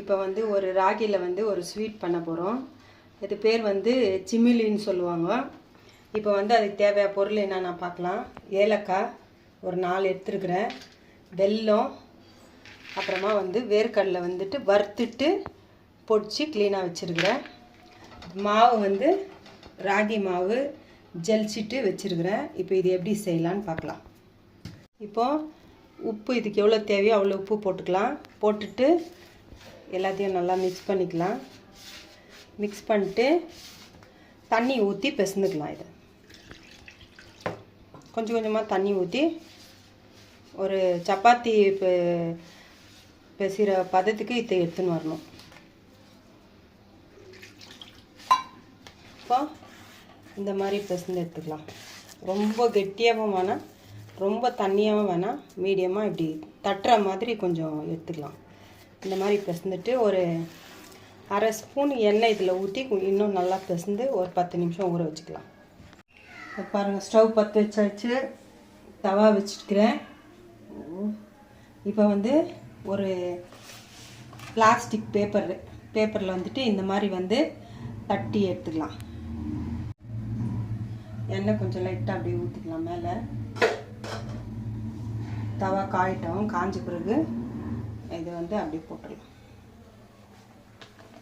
இப்போ வந்து ஒரு ராகியில் வந்து ஒரு ஸ்வீட் பண்ண போகிறோம் இது பேர் வந்து சிமிலின்னு சொல்லுவாங்க. இப்போ வந்து அதுக்கு தேவையான பொருள் என்னென்ன பார்க்கலாம். ஏலக்காய் ஒரு நாலு எடுத்துருக்குறேன். வெல்லம் அப்புறமா வந்து வேர்க்கடலை வந்துட்டு வறுத்துட்டு பொடிச்சு க்ளீனாக வச்சுருக்குறேன். மாவு வந்து ராகி மாவு ஜலிச்சிட்டு வச்சுருக்குறேன். இப்போ இது எப்படி செய்யலான்னு பார்க்கலாம். இப்போ உப்பு இதுக்கு எவ்வளோ தேவையோ அவ்வளோ உப்பு போட்டுக்கலாம். போட்டுட்டு எல்லாத்தையும் நல்லா மிக்ஸ் பண்ணிக்கலாம். மிக்ஸ் பண்ணிட்டு தண்ணி ஊற்றி பிசைந்துக்கலாம் இதை. கொஞ்சம் கொஞ்சமாக தண்ணி ஊற்றி ஒரு சப்பாத்தி பெசிற பதத்துக்கு இதை எடுத்துன்னு வரணும். இப்போ இந்த மாதிரி பிசைந்து எடுத்துக்கலாம். ரொம்ப கெட்டியாகவும் வேணாம் ரொம்ப தண்ணியாகவும் வேணாம் மீடியமாக இப்படி தட்டுற மாதிரி கொஞ்சம் எடுத்துக்கலாம். இந்த மாதிரி பிசைந்துட்டு ஒரு அரை ஸ்பூன் எண்ணெய் இதில் ஊற்றி இன்னும் நல்லா பிசைந்து ஒரு பத்து நிமிஷம் ஊற வச்சுக்கலாம். இப்போ பாருங்கள் ஸ்டவ் பற்ற வச்சாச்சு. தவா வச்சுருக்கிறேன் இப்போ வந்து ஒரு பிளாஸ்டிக் பேப்பர் பேப்பரில் வந்துட்டு இந்த மாதிரி வந்து தட்டி எடுத்துக்கலாம். எண்ணெய் கொஞ்சம் லைட்டாக அப்படியே ஊற்றிக்கலாம் மேலே. தவா காயிட்டோம் காஞ்ச பிறகு. இது வந்து அப்படியே போட்டுடலாம்.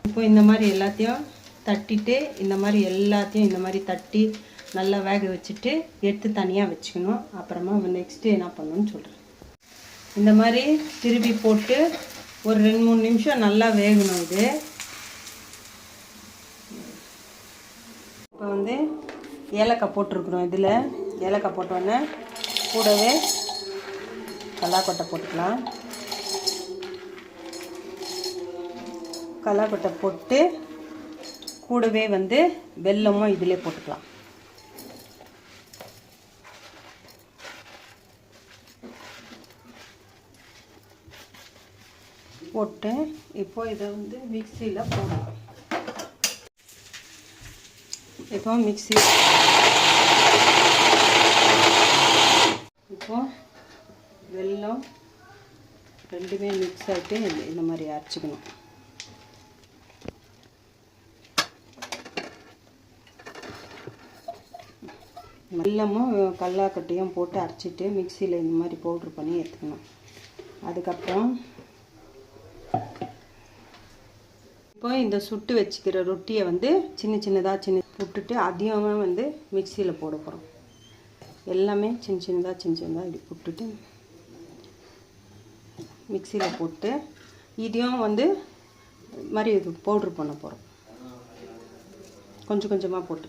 இப்போ இந்த மாதிரி எல்லாத்தையும் தட்டிட்டு இந்த மாதிரி எல்லாத்தையும் இந்த மாதிரி தட்டி நல்லா வேக வச்சுட்டு எடுத்து தனியாக வச்சுக்கணும். அப்புறமா நெக்ஸ்ட்டு என்ன பண்ணணும்னு சொல்கிறேன் இந்த மாதிரி திருப்பி போட்டு ஒரு ரெண்டு மூணு நிமிஷம் நல்லா வேகணும் இது. இப்போ வந்து ஏலக்காய் போட்டிருக்குறோம் இதில். ஏலக்காய் போட்டோன்னே கூடவே கல்லாக்கொட்டை போட்டுக்கலாம். கல்லாக்கொட்டை போட்டு கூடவே வந்து வெல்லமும் இதிலே போட்டுக்கலாம். போட்டு இப்போ இதை வந்து மிக்சியில் போடணும். இப்போ மிக்சி. இப்போ வெல்லம் ரெண்டுமே மிக்ஸ் ஆகிட்டு இந்த மாதிரி அரைச்சிக்கணும். வெல்லமும் கல்லாக்கட்டையும் போட்டு அரைச்சிட்டு மிக்சியில் இந்த மாதிரி பவுட்ரு பண்ணி எடுத்துக்கணும். அதுக்கப்புறம் இப்போ இந்த சுட்டு வச்சுக்கிற ரொட்டியை வந்து சின்ன சின்னதாக சின்ன புட்டுட்டு அதையும் வந்து மிக்சியில் போட போகிறோம் எல்லாமே சின்ன சின்னதாக சின்ன சின்னதாக இப்படி புட்டுட்டு மிக்சியில் போட்டு இதையும் வந்து மாதிரி இது பவுட்ரு பண்ண போகிறோம் கொஞ்சம் கொஞ்சமாக போட்டு.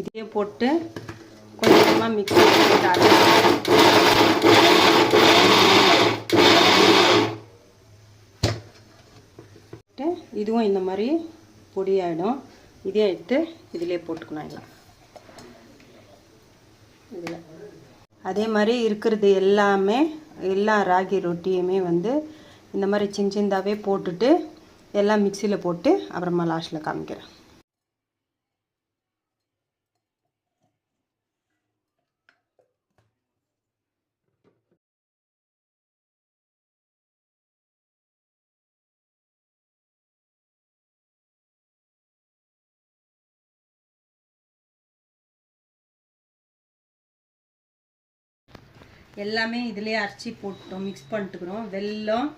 இதையே போட்டு கொஞ்சமாக மிக்ஸ் போட்டு இதுவும் இந்த மாதிரி பொடியாயிடும். இதே எடுத்து இதிலே போட்டுக்கணும் எல்லாம் இதில். அதே மாதிரி இருக்கிறது எல்லாமே எல்லா ராகி ரொட்டியுமே வந்து இந்த மாதிரி சின்ன சின்னதாகவே போட்டுட்டு எல்லாம் மிக்சியில் போட்டு அப்புறமா லாஸ்ட்டில் காமிக்கிறேன். எல்லாமே இதிலே அரைச்சி போட்டோம் மிக்ஸ் பண்ணிட்டுக்கிறோம். வெல்லம்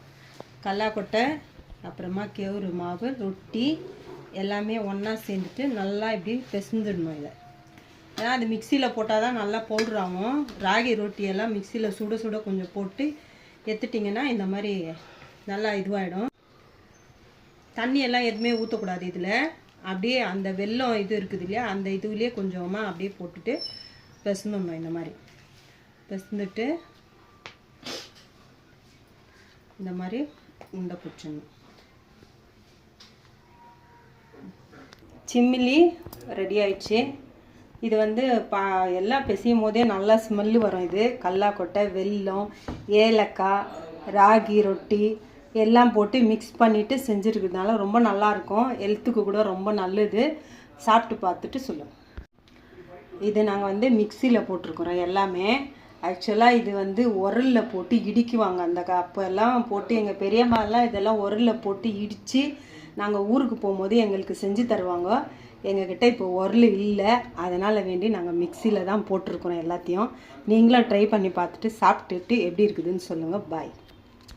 கல்லாக்கொட்டை அப்புறமா கேவுரு மாவு ரொட்டி எல்லாமே ஒன்றா சேர்ந்துட்டு நல்லா இப்படி பெசுந்துடணும் இதை. ஏன்னா அது மிக்சியில் போட்டால் தான் நல்லா போடுறாங்க ராகி ரொட்டியெல்லாம் மிக்சியில் சுட சுட கொஞ்சம் போட்டு எடுத்துட்டிங்கன்னா இந்த மாதிரி நல்லா இதுவாகிடும் தண்ணியெல்லாம் எதுவுமே ஊற்றக்கூடாது இதில். அப்படியே அந்த வெல்லம் இது இருக்குது இல்லையா அந்த இதுலேயே கொஞ்சமாக அப்படியே போட்டுட்டு பிசந்துடணும் இந்த மாதிரி. பிசந்துட்டு இந்த மாதிரி உண்டை பிடிச்சிடணும். சிம்மிலி ரெடி ஆயிடுச்சு. இது வந்து பா எல்லாம் பிசையும் போதே நல்லா ஸ்மெல்லு வரும் இது. கல்லாக்கொட்டை வெல்லம் ஏலக்காய் ராகி ரொட்டி எல்லாம் போட்டு மிக்ஸ் பண்ணிவிட்டு செஞ்சுருக்கிறதுனால ரொம்ப நல்லாயிருக்கும் ஹெல்த்துக்கு கூட ரொம்ப நல்லது. சாப்பிட்டு பார்த்துட்டு சொல்லுங்கள் இது நாங்கள் வந்து மிக்சியில் போட்டிருக்குறோம் எல்லாமே. ஆக்சுவலாக இது வந்து உரலில் போட்டு இடிக்குவாங்க. அந்த அப்போல்லாம் போட்டு எங்கள் பெரியம்மாலாம் இதெல்லாம் உரலில் போட்டு இடித்து நாங்கள் ஊருக்கு போகும்போது எங்களுக்கு செஞ்சு தருவாங்க. எங்ககிட்ட இப்போ உரல் இல்லை. அதனால் வேண்டி நாங்கள் மிக்சியில் தான் போட்டிருக்கிறோம் எல்லாத்தையும். நீங்களும் ட்ரை பண்ணி பார்த்துட்டு சாப்பிட்டுட்டு எப்படி இருக்குதுன்னு சொல்லுங்கள் பாய்